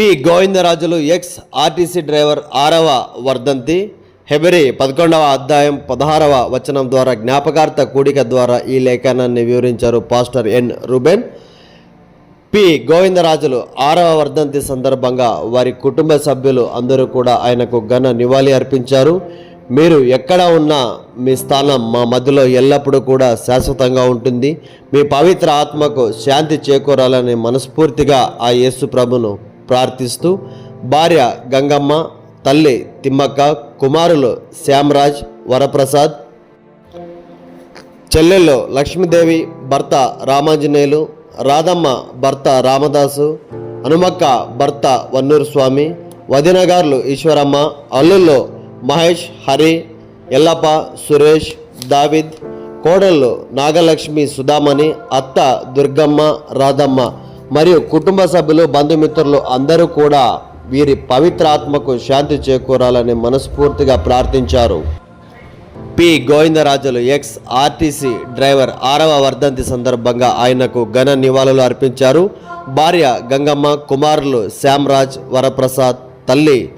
P Govindarajulu ex RTC driver ఆరవ వర్ధంతి. హెబరి పదకొండవ అధ్యాయం పదహారవ వచనం ద్వారా జ్ఞాపకార్థ కూడిక ద్వారా ఈ లేఖనాన్ని వివరించారు pastor N Reuben. P Govindarajulu ఆరవ వర్ధంతి సందర్భంగా వారి కుటుంబ సభ్యులు అందరూ కూడా ఆయనకు ఘన నివాళి అర్పించారు. మీరు ఎక్కడ ఉన్నా మీ స్థానం మా మధ్యలో ఎల్లప్పుడూ కూడా శాశ్వతంగా ఉంటుంది. మీ పవిత్ర ఆత్మకు శాంతి చేకూరాలని మనస్ఫూర్తిగా ఆ యేసు ప్రభును ప్రార్థిస్తూ భార్య గంగమ్మ తల్లి తిమ్మక్క కుమారులు శ్యామరాజ్ వరప్రసాద్ చెల్లెళ్ళు లక్ష్మీదేవి భర్త రామాంజనేయులు రాధమ్మ భర్త రామదాసు హనుమక్క భర్త వన్నూరు స్వామి వదినగారులు ఈశ్వరమ్మ అల్లుల్లో మహేష్ హరి ఎల్లప్ప సురేష్ దావిద్ కోడళ్ళు నాగలక్ష్మి సుధామణి అత్త దుర్గమ్మ రాధమ్మ మరియు కుటుంబ సభ్యులు బంధుమిత్రులు అందరూ కూడా వీరి పవిత్ర ఆత్మకు శాంతి చేకూరాలని మనస్ఫూర్తిగా ప్రార్థించారు. P. Govindarajulu ex. RTC driver ఆరవ వర్ధంతి సందర్భంగా ఆయనకు ఘన నివాళులు అర్పించారు. భార్య గంగమ్మ కుమారులు శ్యామరాజ్ వరప్రసాద్ తల్లి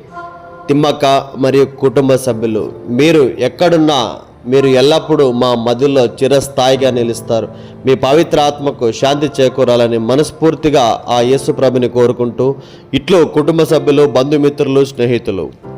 తిమ్మక్క మరియు కుటుంబ సభ్యులు. మీరు ఎక్కడున్నా మీరు ఎల్లప్పుడూ మా మధ్యలో చిరస్థాయిగా నిలుస్తారు. మీ పవిత్ర ఆత్మకు శాంతి చేకూరాలని మనస్ఫూర్తిగా ఆ యేసు ప్రభుని కోరుకుంటూ ఇట్లు కుటుంబ సభ్యులు బంధుమిత్రులు స్నేహితులు.